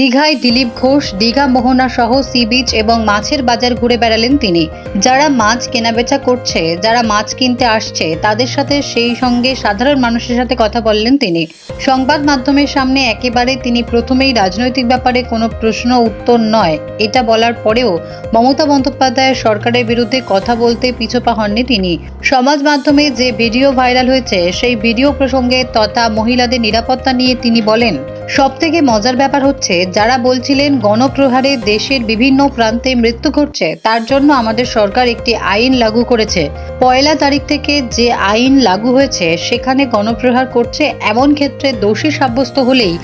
দীঘায় দিলীপ ঘোষ, দীঘা মোহনা সহ sea beach এবং মাছের বাজার ঘুরে বেড়ালেন তিনি। যারা মাছ কেনাবেচা করছে, যারা মাছ কিনতে আসছে, তাদের সাথে সেই সঙ্গে সাধারণ মানুষের সাথে কথা বললেন তিনি। সংবাদ মাধ্যমের সামনে একেবারে তিনি প্রথমেই রাজনৈতিক ব্যাপারে কোনো প্রশ্ন উত্তর নয়। এটা বলার পরেও মমতা বন্দ্যোপাধ্যায়ের সরকারের বিরুদ্ধে কথা বলতে পিছপা হননি তিনি। সমাজ মাধ্যমে যে ভিডিও ভাইরাল হয়েছে, সেই ভিডিও প্রসঙ্গে তথা মহিলাদের নিরাপত্তা নিয়ে তিনি বলেন সব থেকে মজার ব্যাপার হচ্ছে, যারা বলছিলেন গণপ্রহারে দেশের বিভিন্ন প্রান্তে মৃত্যু ঘটছে, তার জন্য আমাদের সরকার একটি আইন লাগু করেছে। পয়লা তারিখ থেকে যে আইন লাগু হয়েছে, সেখানে গণপ্রহার করছে এমন ক্ষেত্রে দোষী সাব্যস্ত হলেই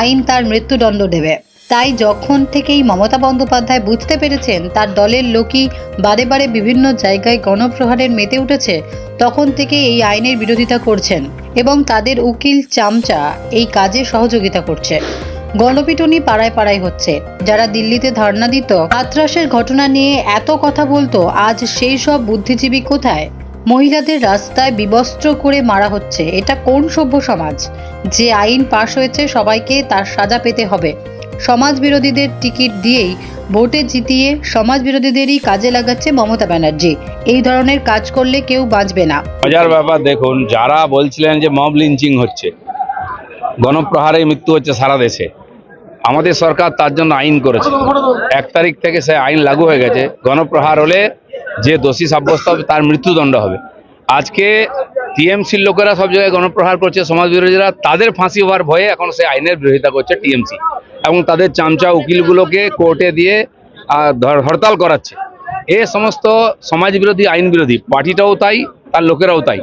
আইন তার মৃত্যুদণ্ড দেবে। তাই যখন থেকেই মমতা বন্দ্যোপাধ্যায় বুঝতে পেরেছেন, তার দলের লোকই বারে বারে বিভিন্ন জায়গায় গণপ্রহারের মেতে উঠেছে, তখন থেকে এই আইনের বিরোধিতা করছেন। এবং তাদের উকিল চামচা এই কাজে সহযোগিতা করছে। গণপিটুনি পাড়ায় পাড়ায় হচ্ছে। যারা দিল্লিতে ধর্ণা দিত, হাতরাসের ঘটনা নিয়ে এত কথা বলতো, আজ সেই সব বুদ্ধিজীবী কোথায়? মহিলাদের রাস্তায় বিবস্ত্র করে মারা হচ্ছে। এটা কোন সভ্য সমাজ? যে আইন পাশ হয়েছে, সবাইকে তার সাজা পেতে হবে। সমাজ বিরোধীদের টিকিট দিয়েই ভোটে জিতিয়ে সমাজ বিরোধীদেরই কাজে লাগাচ্ছে মমতা ব্যানার্জি। এই ধরনের কাজ করলে কেউ বাঁচবে না। মজার ব্যাপার দেখুন, যারা বলছিলেন যে মব লিঞ্চিং হচ্ছে, গণপ্রহারে মৃত্যু হচ্ছে সারা দেশে, আমাদের সরকার তার জন্য আইন করেছে। এক তারিখ থেকে সে আইন লাগু হয়ে গেছে। গণপ্রহার হলে যে দোষী সাব্যস্ত হবে, তার মৃত্যুদণ্ড হবে। আজকে টিএমসির লোকেরা সব জায়গায় গণপ্রহার করছে, সমাজ বিরোধীরা। তাদের ফাঁসি হওয়ার ভয়ে এখন সে আইনের বিরোধিতা করছে টিএমসি এবং তাদের চামচা উকিলগুলোকে কোর্টে দিয়ে হরতাল করাচ্ছে। এ সমস্ত সমাজ বিরোধী, আইন বিরোধী, পার্টিটাও তাই, তার লোকেরাও তাই।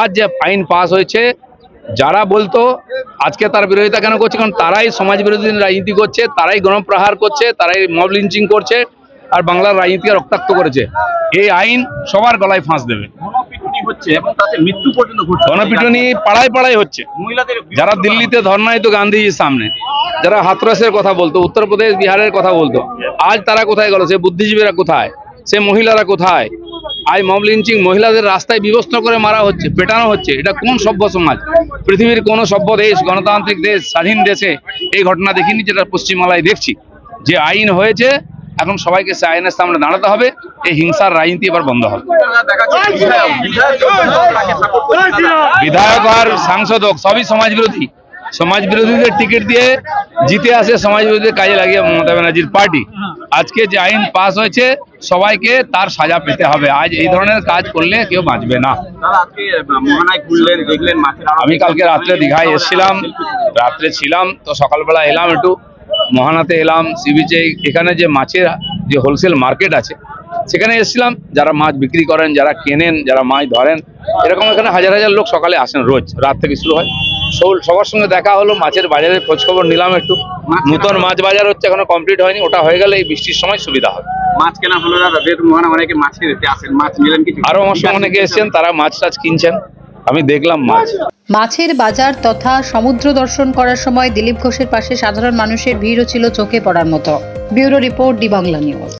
আজ যে আইন পাস হয়েছে, যারা বলতো আজকে তার বিরোধিতা কেন করছে, কারণ তারাই সমাজ বিরোধী রাজনীতি করছে, তারাই গণপ্রহার করছে, তারাই মব লিঞ্চিং করছে, আর বাংলার রাজনীতিকে রক্তাক্ত করেছে। এই আইন সবার গলায় ফাঁস দেবে। হচ্ছে এবং তাতে মৃত্যু পর্যন্ত ঘটছে। গণপিটুনি পাড়ায় পাড়ায় হচ্ছে। মহিলাদের যারা দিল্লিতে ধর্নায় তো গান্ধীজির সামনে যারা হাতরাসের কথা বলতো উত্তরপ্রদেশ বিহারের কথা বলতো আজ তারা কোথায় গেল? সে বুদ্ধিজীবীরা কোথায়? সে মহিলারা কোথায়? আজ মব লিঞ্চিং মহিলাদের রাস্তায় বিবস্ত্র করে মারা হচ্ছে পেটানো হচ্ছে। এটা কোন সভ্য সমাজ? পৃথিবীর কোন সভ্য দেশ গণতান্ত্রিক দেশ স্বাধীন দেশে এই ঘটনা দেখিনি যেটা পশ্চিমবাংলায় দেখছি। যে আইন হয়েছে এখন সবাইকে সে আইনের সামনে দাঁড়াতে হবে। এই হিংসার রাজনীতি এবার বন্ধ হবে। বিধায়ক আর সাংসদ হোক সবই সমাজ বিরোধী। সমাজ বিরোধীদের টিকিট দিয়ে জিতে আসে সমাজ বিরোধীদের কাজে লাগিয়ে মমতা ব্যানার্জির পার্টি। আজকে যে আইন পাস হয়েছে, সবাইকে তার সাজা পেতে হবে। আজ এই ধরনের কাজ করলে কেউ বাঁচবে না। আমি কালকে রাত্রে দীঘায় এসেছিলাম, রাত্রে ছিলাম, তো সকালবেলা এলাম একটু, মহানাতে এলাম, সি বিচে। এখানে যে মাছের, যে হোলসেল মার্কেট আছে সেখানে এসেছিলাম যারা মাছ বিক্রি করেন যারা কেনেন যারা মাছ ধরেন এরকম এখানে হাজার হাজার লোক সকালে আসেন রোজ রাত থেকে শুরু হয়। সবার সঙ্গে দেখা হলো মাছের বাজারের খোঁজ খবর নিলাম একটু। নতুন মাছ বাজার হচ্ছে এখনও কমপ্লিট হয়নি ওটা হয়ে গেলে এই বৃষ্টির সময় সুবিধা হবে। মাছ কেনা হলো দাদা যেহেতু মহানা অনেকে মাছের এতে আসেন মাছ নিলেন কিছু আরও আমার সঙ্গে অনেকে এসেছেন তারা মাছ টাছ কিনছেন আমি দেখলাম মাছ। মাছের বাজার তথা সমুদ্র দর্শন করার সময় দিলীপ ঘোষের পাশে সাধারণ মানুষের ভিড়ও ছিল চোখে পড়ার মতো। Bureau report D Bangla news.